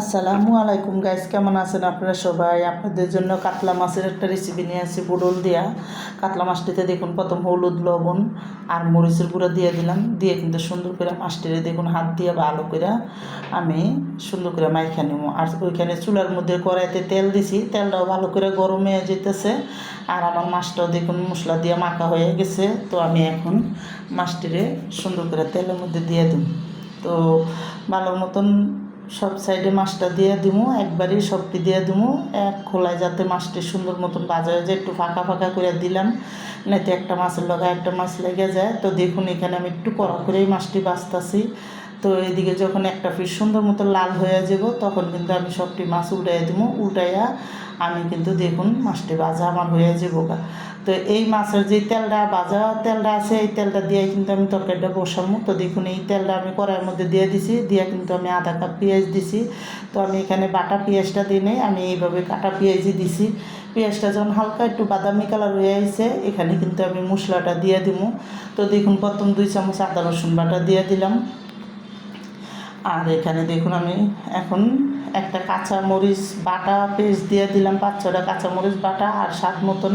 আসসালামু আলাইকুম গাইস কেমন আছেন আপনারা সবাই? আপনাদের জন্য কাতলা মাছের একটা রেসিপি নিয়ে আসি বুডল দিয়া। কাতলা মাছটিতে দেখুন, প্রথম হলুদ, লবণ আর মরিচের গুঁড়া দিয়ে দিলাম। দিয়ে কিন্তু সুন্দর করে মাছটিরে দেখুন, হাত দিয়ে ভালো করে আমি সুন্দর করে মাইখা নিব। আর ওইখানে চুলার মধ্যে কড়াইতে তেল দিছি, তেলটাও ভালো করে গরম হয়ে যেতেছে। আর আমার মাছটাও দেখুন, মশলা দিয়ে মাখা হয়ে গেছে। তো আমি এখন মাছটিরে সুন্দর করে তেলের মধ্যে দিয়ে দিই তো ভালো মতন সব সাইডে মাছটা দিয়ে দিমু, একবারই সবটি দিয়ে দিমু। এক খোলায় যাতে মাছটি সুন্দর মতন ভাজা যায়, একটু ফাঁকা ফাঁকা করে দিলাম। নাতে একটা মাছের লগা একটা মাছ লেগে যায়। তো দেখুন, এখানে আমি একটু কড়া করেই মাছটি বাঁচতাছি তো এদিকে যখন একটা ফিস সুন্দর মতো লাল হয়ে যাব, তখন কিন্তু আমি সবটি মাছ উল্টাই দিব। উল্টাইয়া আমি কিন্তু দেখুন মাছটি ভাজা আমার হয়ে যাব গা। তো এই মাছের যে তেলটা, ভাজা তেলটা আছে, এই তেলটা দিয়ে কিন্তু আমি তরকারিটা বসামো তো দেখুন এই তেলটা আমি কড়াইয়ের মধ্যে দিয়ে দিছি, দিয়ে কিন্তু আমি আধা কাপ পেঁয়াজ দিছি। তো আমি এখানে বাটা পেঁয়াজটা দিই নেই, আমি এইভাবে কাটা পেঁয়াজই দিছি। পেঁয়াজটা যখন হালকা একটু বাদামি কালার হয়ে আসছে এখানে কিন্তু আমি মশলাটা দিয়ে দিব তো দেখুন প্রথম দুই চামচ আদা রসুন বাটা দিয়ে দিলাম। আর এখানে দেখুন আমি এখন একটা কাঁচা মরিচ বাটা পেস্ট দিয়ে দিলাম, পাঁচ ছটা কাঁচা মরিচ বাটা আর স্বাদ মতন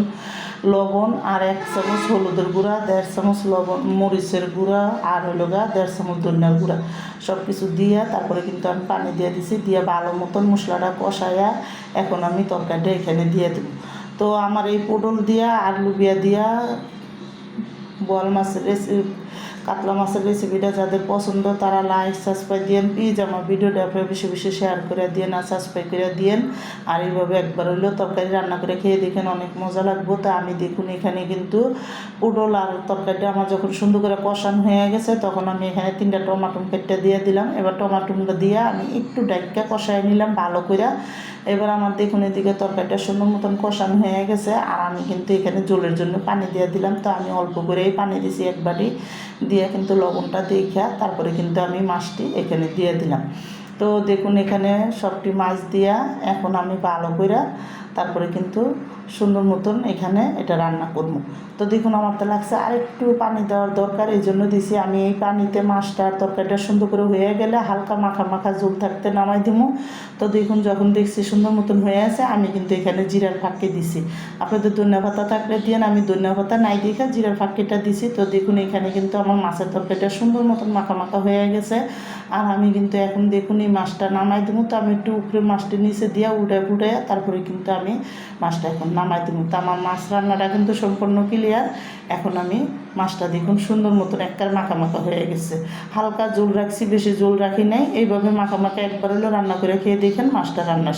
লবণ আর এক চামচ হলুদের গুঁড়া, দেড় চামচ লবণ, মরিচের গুঁড়া আর হলো গা দেড় চামচ ধনিয়ার গুঁড়া। সব কিছু দিয়ে তারপরে কিন্তু আমি পানি দিয়ে দিছি, দিয়ে ভালো মতন মশলাটা কষাইয়া এখন আমি তরকারিটা এখানে দিয়ে দেবো। তো আমার এই পটল দিয়া আর লুবিয়া দিয়া বল মাছের রেসিপি কাতলা মাছের রেসিপিটা যাদের পছন্দ, তারা লাইক সাবস্ক্রাইব দিয়েন প্লিজ আমার ভিডিওটা আপনারা বেশি বেশি শেয়ার করে দিয়েন আর সাবস্ক্রাইব করে দিয়েন। আর এইভাবে একবার হইলেও তরকারি রান্না করে খেয়ে দেখেন অনেক মজা লাগবো। তা আমি দেখুন এখানে কিন্তু পুডল আর তরকারিটা আমার যখন সুন্দর করে কষানো হয়ে গেছে, তখন আমি এখানে তিনটা টমাটো কেটে দিয়ে দিলাম। এবার টমাটোটা দিয়ে আমি একটু ডাইকা কষাই নিলাম ভালো করে। এবার আমার দেখুন এদিকে তরকারিটা সুন্দর মতন কষানো হয়ে গেছে। আর আমি কিন্তু এখানে জলের জন্য পানি দিয়ে দিলাম। তো আমি অল্প করেই পানি দিছি একবারই দিয়ে কিন্তু লবণটা দেখা তারপরে কিন্তু আমি মাছটি এখানে দিয়ে দিলাম। তো দেখুন এখানে সবটি মাছ দিয়া এখন আমি ভালো করে তারপরে কিন্তু সুন্দর মতন এখানে এটা রান্না করব। তো দেখুন, আমার তো লাগছে আরেকটু পানি দেওয়ার দরকার, এই জন্য দিছি আমি এই পানিতে মাছটা আর তরকারিটা সুন্দর করে হয়ে গেলে হালকা মাখা মাখা জল থাকতে নামাই দিব তো দেখুন, যখন দেখছি সুন্দর মতন হয়ে আছে, আমি কিন্তু এখানে জিরার ফাঁকি দিছি। আপনাদের ধনিয়া পাতা থাকলে দিয়ে আমি ধনিয়া পাতা নাই দেখে জিরার ফাঁকিটা দিছি। তো দেখুন, এখানে কিন্তু আমার মাছের তরকারিটা সুন্দর মতন মাখা মাখা হয়ে গেছে। আর আমি কিন্তু এখন দেখুন, এই মাছটা নামাই দেবো তো আমি একটু উপরে মাছটি নিচে দিয়া উল্টায় ফুটাইয়া তারপরে কিন্তু আমি মাছটা এখন নামাই দেবো তো আমার মাছ রান্নাটা কিন্তু সম্পূর্ণ ক্লিয়ার এখন আমি মাছটা দেখুন সুন্দর মতন একবার মাখা মাখা হয়ে গেছে। হালকা জোল রাখছি, বেশি জোল রাখি নাই। এইভাবে মাখা মাখা একবার হলেও রান্না করে খেয়ে দেখেন মাছটা রান্না